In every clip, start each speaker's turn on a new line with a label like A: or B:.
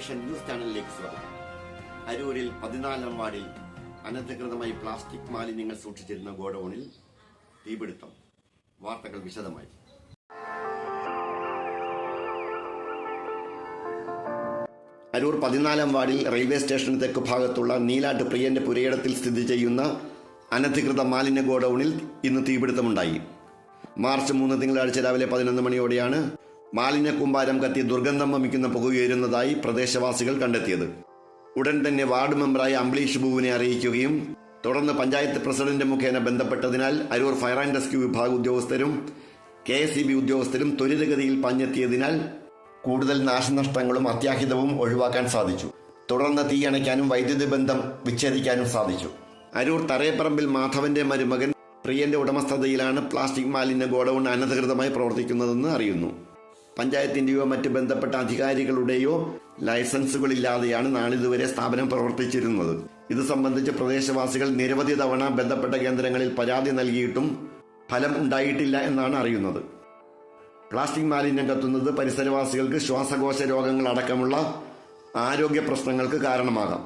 A: Vision news ചാനലിലേക്ക് സ്വാഗതം. അരൂരിൽ പതിനാലാം വാർഡിൽ അനധികൃതമായി പ്ലാസ്റ്റിക് മാലിന്യങ്ങൾ സൂക്ഷിച്ചിരുന്ന ഗോഡൌണിൽ തീപിടുത്തം. വാർത്തകൾ വിശദമായി. അരൂർ പതിനാലാം വാർഡിൽ റെയിൽവേ സ്റ്റേഷന് തെക്ക് ഭാഗത്തുള്ള നീലാട്ട് പ്രിയന്റെ പുരയിടത്തിൽ സ്ഥിതി ചെയ്യുന്ന അനധികൃത മാലിന്യ ഗോഡൌണിൽ ഇന്ന് തീപിടുത്തമുണ്ടായി. മാർച്ച് മൂന്ന് തിങ്കളാഴ്ച രാവിലെ പതിനൊന്ന് മണിയോടെയാണ് മാലിന്യ കൂമ്പാരം കത്തി ദുർഗന്ധം വമിക്കുന്ന പുകയുയരുന്നതായി പ്രദേശവാസികൾ കണ്ടെത്തിയത്. ഉടൻ തന്നെ വാർഡ് മെമ്പറായ അംബ്ലീഷ് ബുവിനെ അറിയിക്കുകയും തുടർന്ന് പഞ്ചായത്ത് പ്രസിഡന്റ് മുഖേന ബന്ധപ്പെട്ടതിനാൽ അരൂർ ഫയർ ആൻഡ് റെസ്ക്യൂ വിഭാഗ ഉദ്യോഗസ്ഥരും കെ എസ് ഉദ്യോഗസ്ഥരും ത്വരിതഗതിയിൽ പഞ്ഞെത്തിയതിനാൽ കൂടുതൽ നാശനഷ്ടങ്ങളും അത്യാഹിതവും ഒഴിവാക്കാൻ സാധിച്ചു. തുടർന്ന് തീയണയ്ക്കാനും വൈദ്യുതി ബന്ധം വിച്ഛേദിക്കാനും സാധിച്ചു. അരൂർ തറയപ്പറമ്പിൽ മാധവന്റെ മരുമകൻ പ്രിയന്റെ ഉടമസ്ഥതയിലാണ് പ്ലാസ്റ്റിക് മാലിന്യ ഗോഡൌൺ അനധികൃതമായി പ്രവർത്തിക്കുന്നതെന്ന് അറിയുന്നു. പഞ്ചായത്തിന്റെയോ മറ്റ് ബന്ധപ്പെട്ട അധികാരികളുടെയോ ലൈസൻസുകളില്ലാതെയാണ് നാളിതുവരെ സ്ഥാപനം പ്രവർത്തിച്ചിരുന്നത്. ഇത് സംബന്ധിച്ച് പ്രദേശവാസികൾ നിരവധി തവണ ബന്ധപ്പെട്ട കേന്ദ്രങ്ങളിൽ പരാതി നൽകിയിട്ടും ഫലം ഉണ്ടായിട്ടില്ല എന്നാണ് അറിയുന്നത്. പ്ലാസ്റ്റിക് മാലിന്യം കത്തുന്നത് പരിസരവാസികൾക്ക് ശ്വാസകോശ രോഗങ്ങൾ അടക്കമുള്ള ആരോഗ്യ പ്രശ്നങ്ങൾക്ക് കാരണമാകാം.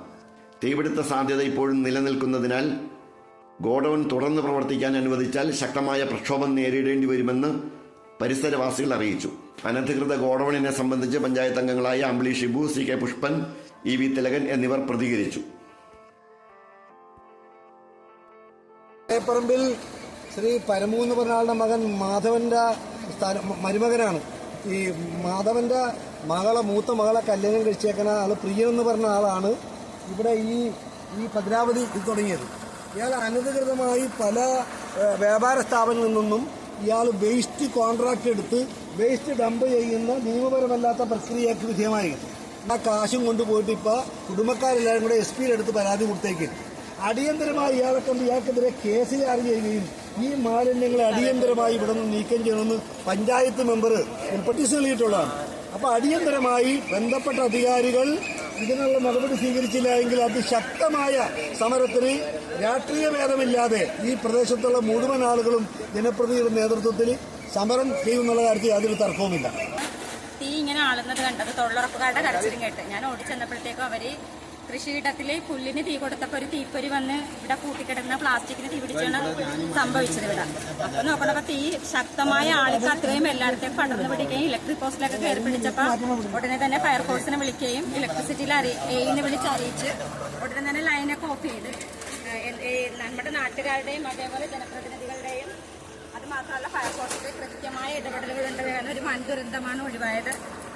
A: തീപിടുത്ത സാധ്യത ഇപ്പോഴും നിലനിൽക്കുന്നതിനാൽ ഗോഡൌൺ തുറന്നു പ്രവർത്തിക്കാൻ അനുവദിച്ചാൽ ശക്തമായ പ്രക്ഷോഭം നേരിടേണ്ടി വരുമെന്ന് പരിസരവാസികൾ അറിയിച്ചു. അനധികൃത ഗോഡൌണിനെ സംബന്ധിച്ച് പഞ്ചായത്ത് അംഗങ്ങളായ Ambili Shibu C K Pushpan E V Thilakan എന്നിവർ പ്രതികരിച്ചു.
B: പറമ്പിൽ ശ്രീ പരമു എന്ന് പറഞ്ഞ ആളുടെ മകൻ മാധവന്റെ മരുമകനാണ്. ഈ മാധവന്റെ മകളെ മൂത്ത മകളെ കല്യാണം കഴിച്ചേക്കുന്ന ആൾ പ്രിയൻ എന്ന് പറഞ്ഞ ആളാണ് ഇവിടെ ഈ ഈ ഭദ്രാവതി തുടങ്ങിയത്. ഇയാൾ അനധികൃതമായി പല വ്യാപാര സ്ഥാപനങ്ങളിൽ നിന്നും ഇയാൾ വേസ്റ്റ് കോൺട്രാക്ട് എടുത്ത് വേസ്റ്റ് ഡംപ് ചെയ്യുന്ന നിയമപരമല്ലാത്ത പ്രക്രിയക്ക് വിധേയമായി ആ കാശും കൊണ്ടുപോയിട്ട് ഇപ്പോൾ കുടുംബക്കാരെല്ലാവരും കൂടെ എസ് പിയുടെ അടുത്ത് പരാതി കൊടുത്തേക്കും. അടിയന്തരമായി ഇയാളെ കൊണ്ട് ഇയാൾക്കെതിരെ കേസ് ചാർജ് ചെയ്യുകയും ഈ മാലിന്യങ്ങളെ അടിയന്തരമായി ഇവിടെ നിന്ന് നീക്കം ചെയ്യണമെന്ന് പഞ്ചായത്ത് മെമ്പർ പെട്ടീഷൻ നൽകിയിട്ടുള്ളതാണ്. അപ്പോൾ അടിയന്തരമായി ബന്ധപ്പെട്ട അധികാരികൾ ഇതിനുള്ള നടപടി സ്വീകരിച്ചില്ല എങ്കിൽ അതിശക്തമായ സമരത്തിന് രാഷ്ട്രീയ ഭേദമില്ലാതെ ഈ പ്രദേശത്തുള്ള മുഴുവൻ ആളുകളും ജനപ്രതിയുടെ നേതൃത്വത്തിൽ സമരം ചെയ്യുമെന്നുള്ള കാര്യത്തിൽ യാതൊരു തർക്കവുമില്ല.
C: തീ ഇങ്ങനെ ആളുന്നത് കണ്ടത് തൊഴിലുറപ്പുകാരുടെ കടച്ചിലും കേട്ട്. ഞാൻ ഓടിച്ചെന്നപ്പോഴത്തേക്കും അവർ കൃഷിയിടത്തിൽ പുല്ലിന് തീ കൊടുത്തപ്പോ ഒരു തീപ്പൊരി വന്ന് ഇവിടെ കൂട്ടിക്കിടക്കുന്ന പ്ലാസ്റ്റിക്കിന് തീ പിടിച്ചാണ് സംഭവിച്ചത് ഇവിടെ. അപ്പൊ നോക്കണപ്പോ തീ ശക്തമായ ആളുകൾ അത്രയും എല്ലായിടത്തേക്കും പടർന്നു പിടിക്കുകയും ഇലക്ട്രിക് പോസ്റ്റിലൊക്കെ കയറി പിടിച്ചപ്പോ ഉടനെ തന്നെ ഫയർഫോഴ്സിനെ വിളിക്കുകയും ഇലക്ട്രിസിറ്റിയിൽ അറി എയിനെ വിളിച്ച് അറിയിച്ച് ഉടനെ തന്നെ ലൈനൊക്കെ ഓഫ് ചെയ്ത്. നമ്മുടെ നാട്ടുകാരുടെയും അതേപോലെ ജനപ്രതിനിധികളുടെയും അത് മാത്രമല്ല ഫയർഫോഴ്സിന്റെ കൃത്യമായ ഇടപെടലുകൾ ഉണ്ടാകാൻ ഒരു വൻ ദുരന്തമാണ് ഒഴിവായത്.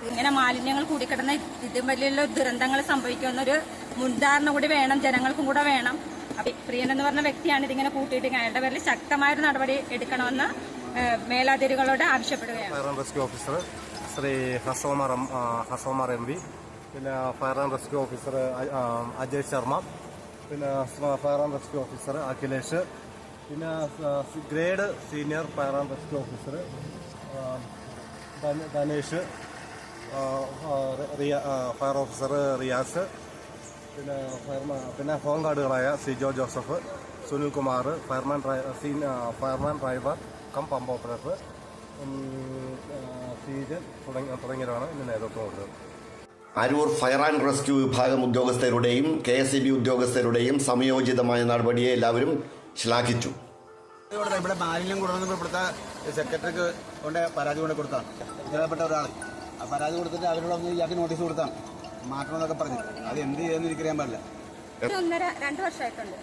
C: ഇങ്ങനെ മാലിന്യങ്ങൾ കൂടിക്കിടന്ന ഇതും വലിയ ദുരന്തങ്ങൾ സംഭവിക്കുന്ന ഒരു മുൻധാരണ കൂടി വേണം ജനങ്ങൾക്കും കൂടെ വേണം. അപ്പൊ പ്രിയൻ എന്ന് പറഞ്ഞ വ്യക്തിയാണ് ഇതിങ്ങനെ കൂട്ടിയിട്ട് അയാളുടെ പേരിൽ ശക്തമായൊരു നടപടി എടുക്കണമെന്ന് മേലധികാരികളോട് ആവശ്യപ്പെടുകയാണ്.
D: റെസ്ക്യൂ ഓഫീസർ ശ്രീ പിന്നെ fire and rescue officer Ajay Sharma പിന്നെ fire and rescue officer Akhilesh പിന്നെ grade senior fire and rescue officer Dhanesh fire officer Riyas പിന്നെ ഫയർമാൻ പിന്നെ ഹോം ഗാർഡുകളായ സിജോ ജോസഫ് സുനിൽ കുമാർ ഫയർമാൻ ഡ്രൈ scene fireman driver cum pump operator Seejan തുടങ്ങി തുടങ്ങിയവരാണ് ഇന്ന് നേതൃത്വം കൊടുത്തത്
A: അരൂർ ഫയർ ആൻഡ് റെസ്ക്യൂ വിഭാഗം ഉദ്യോഗസ്ഥരുടെയും കെ എസ് ഇ ബി ഉദ്യോഗസ്ഥരുടെയും സംയോജിതമായ നടപടിയെ എല്ലാവരും ശ്ലാഘിച്ചു.
E: ഇവിടെ ഇവിടെ മാലിന്യം കൊണ്ടുവന്ന് ഇവിടുത്തെ സെക്രട്ടറിക്ക് കൊണ്ട് പരാതി കൊണ്ട് കൊടുത്താണ് ഉത്തരവാദപ്പെട്ട ഒരാൾ പരാതി കൊടുത്തിട്ട് അവരോട് ഒന്ന് ഇയാൾക്ക് നോട്ടീസ് കൊടുത്താണ്. മാറ്റണമെന്നൊക്കെ പറഞ്ഞു. അത് എന്ത് ചെയ്യുമെന്ന് എനിക്കറിയാൻ പാടില്ല.
C: ഒന്നര രണ്ടു വർഷമായിട്ടുണ്ട്.